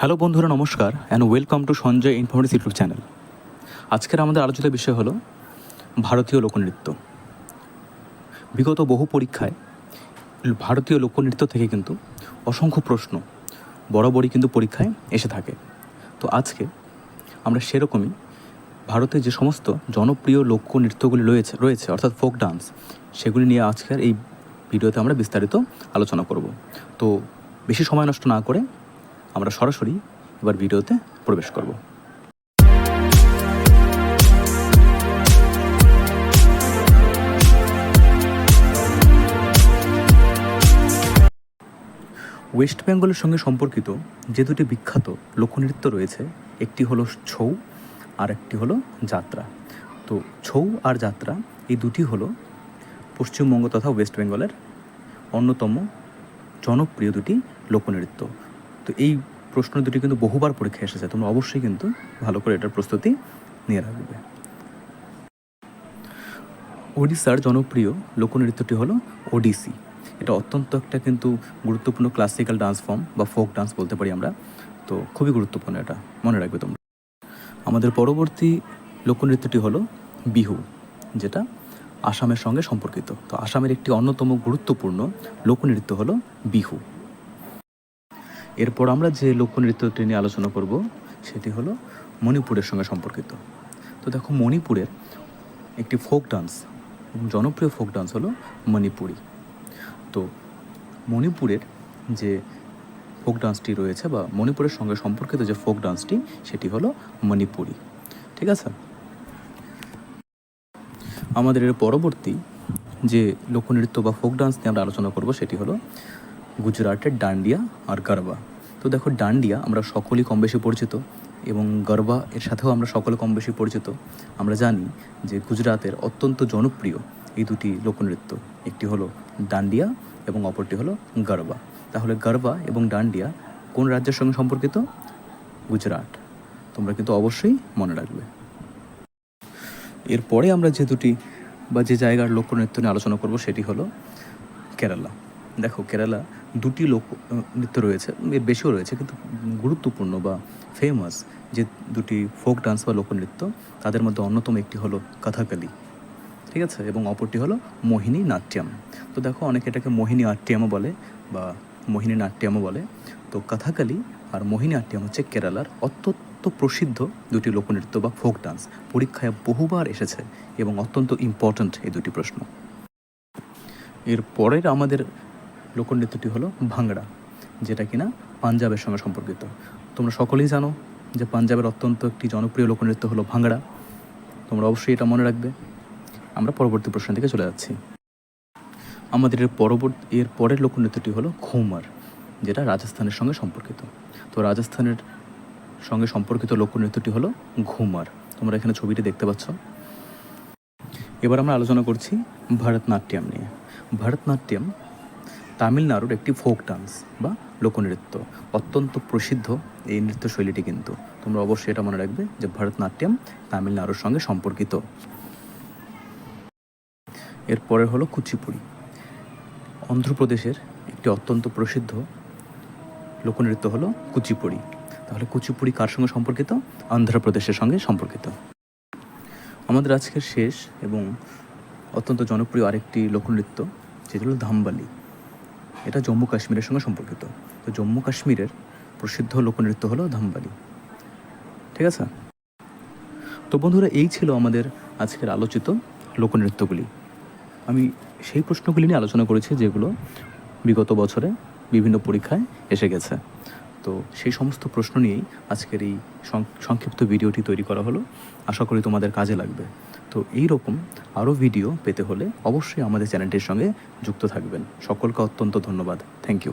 Hello বন্ধুরা, নমস্কার and welcome to Sanjay informative YouTube channel. আজকের আমাদের আলোচিত বিষয় হলো ভারতীয় লোকনৃত্য। বিগত বহু পরীক্ষায় ভারতীয় লোকনৃত্য থেকে কিন্তু অসংখ্য প্রশ্ন বরাবরই কিন্তু পরীক্ষায় এসে থাকে। তো আজকে আমরা সেরকমই ভারতে যে সমস্ত জনপ্রিয় লোকনৃত্যগুলি রয়েছে রয়েছে, অর্থাৎ ফোক ডান্স সেগুলি নিয়ে আজকের এই ভিডিওতে আমরা বিস্তারিত আলোচনা করব। তো বেশি সময় নষ্ট না করে আমরা সরাসরি এবার ভিডিওতে প্রবেশ করব। ওয়েস্ট বেঙ্গলের সঙ্গে সম্পর্কিত যে দুটি বিখ্যাত লোকনৃত্য রয়েছে, একটি হলো ছৌ আর একটি হলো যাত্রা। তো ছৌ আর যাত্রা, এই দুটি হলো পশ্চিমবঙ্গ তথা ওয়েস্ট বেঙ্গলের অন্যতম জনপ্রিয় দুটি লোকনৃত্য। তো এই প্রশ্ন দুটি কিন্তু বহুবার পরীক্ষায় এসেছে, তোমরা অবশ্যই কিন্তু ভালো করে এটার প্রস্তুতি নিয়ে রাখবে। ওড়িশার জনপ্রিয় লোকনৃত্যটি হলো ওডিসি। এটা অত্যন্ত একটা কিন্তু গুরুত্বপূর্ণ ক্লাসিক্যাল ডান্স ফর্ম বা ফোক ডান্স বলতে পারি আমরা। তো খুবই গুরুত্বপূর্ণ এটা, মনে রাখবে তোমরা। আমাদের পরবর্তী লোকনৃত্যটি হলো বিহু, যেটা আসামের সঙ্গে সম্পর্কিত। তো আসামের একটি অন্যতম গুরুত্বপূর্ণ লোকনৃত্য হলো বিহু। এরপর আমরা যে লোকনৃত্যটি নিয়ে আলোচনা করব, সেটি হলো মণিপুরের সঙ্গে সম্পর্কিত। তো দেখো, মণিপুরের একটি ফোক ডান্স জনপ্রিয় ফোক ডান্স হলো মণিপুরি। তো মণিপুরের যে ফোক ডান্সটি রয়েছে, বা মণিপুরের সঙ্গে সম্পর্কিত যে ফোক ডান্সটি, সেটি হলো মণিপুরি। ঠিক আছে? আমাদের এর পরবর্তী যে লোকনৃত্য বা ফোক ডান্স নিয়ে আমরা আলোচনা করব, সেটি হলো গুজরাটের ডান্ডিয়া আর গরবা। তো দেখো, ডান্ডিয়া আমরা সকলেই কম বেশি পরিচিত এবং গরবা এর সাথেও আমরা সকলে কম বেশি পরিচিত। আমরা জানি যে গুজরাতের অত্যন্ত জনপ্রিয় এই দুটি লোকনৃত্য। একটি হলো ডান্ডিয়া এবং অপরটি হলো গরবা। তাহলে গরবা এবং ডান্ডিয়া কোন রাজ্যের সঙ্গে সম্পর্কিত? গুজরাট। তোমরা কিন্তু অবশ্যই মনে রাখবে। এরপরে আমরা যে দুটি বা যে জায়গার লোকনৃত্য নিয়ে আলোচনা করব সেটি হলো কেরালা। দেখো কেরালা দুটি লোক নৃত্য রয়েছে, এর বেশিও রয়েছে, কিন্তু গুরুত্বপূর্ণ বা ফেমাস যে দুটি ফোক ডান্স বা লোকনৃত্য, তাদের মধ্যে অন্যতম একটি হলো কথাকালি, ঠিক আছে? এবং অপরটি হলো মোহিনী নাট্যম। তো দেখো অনেকে এটাকে মোহিনী আট্যমও বলে বা মোহিনী নাট্যমও বলে। তো কথাকালি আর মোহিনী আট্যম হচ্ছে কেরালার অত্যন্ত প্রসিদ্ধ দুটি লোকনৃত্য বা ফোক ডান্স পরীক্ষায় বহুবার এসেছে এবং অত্যন্ত ইম্পর্ট্যান্ট এই দুটি প্রশ্ন। এর পরের আমাদের লোকনৃত্যটি হলো ভাংড়া যেটা কিনা পাঞ্জাবের সঙ্গে সম্পর্কিত। তোমরা সকলেই জানো যে পাঞ্জাবের অত্যন্ত একটি জনপ্রিয় লোকনৃত্য হলো ভাংড়া তোমরা অবশ্যই এটা মনে রাখবে। আমরা পরবর্তী প্রশ্ন থেকে চলে যাচ্ছি। আমাদের এর পরবর্তী, এর পরের লোকনৃত্যটি হলো ঘুমার, যেটা রাজস্থানের সঙ্গে সম্পর্কিত। তো রাজস্থানের সঙ্গে সম্পর্কিত লোকনৃত্যটি হলো ঘুমার। তোমরা এখানে ছবিটি দেখতে পাচ্ছ। এবার আমরা আলোচনা করছি ভারতনাট্যম নিয়ে। ভারতনাট্যম তামিলনাড়ুর একটি ফোক ডান্স বা লোকনৃত্য। অত্যন্ত প্রসিদ্ধ এই নৃত্যশৈলীটি কিন্তু। তোমরা অবশ্যই এটা মনে রাখবে যে ভারতনাট্যম তামিলনাড়ুর সঙ্গে সম্পর্কিত। এরপরে হলো কুচিপুড়ি। অন্ধ্রপ্রদেশের একটি অত্যন্ত প্রসিদ্ধ লোকনৃত্য হলো কুচিপুড়ি। তাহলে কুচিপুড়ি কার সঙ্গে সম্পর্কিত? অন্ধ্রপ্রদেশের সঙ্গে সম্পর্কিত। আমাদের আজকের শেষ এবং অত্যন্ত জনপ্রিয় আরেকটি লোকনৃত্য, যেটি হলো ধামবালি। এটা জম্মু কাশ্মীরের সঙ্গে সম্পর্কিত। তো জম্মু কাশ্মীরের প্রসিদ্ধ লোকনৃত্য হলো ধামবালি ঠিক আছে? তো বন্ধুরা, এই ছিল আমাদের আজকের আলোচিত লোকনৃত্যগুলি। আমি সেই প্রশ্নগুলি নিয়ে আলোচনা করেছি যেগুলো বিগত বছরে বিভিন্ন পরীক্ষায় এসে গেছে। তো সেই সমস্ত প্রশ্ন নিয়েই আজকের এই সংক্ষিপ্ত ভিডিওটি তৈরি করা হলো। আশা করি তোমাদের কাজে লাগবে। তো এই রকম আরও ভিডিও পেতে হলে অবশ্যই আমাদের চ্যানেলটির সঙ্গে যুক্ত থাকবেন। সকলকে অত্যন্ত ধন্যবাদ। Thank you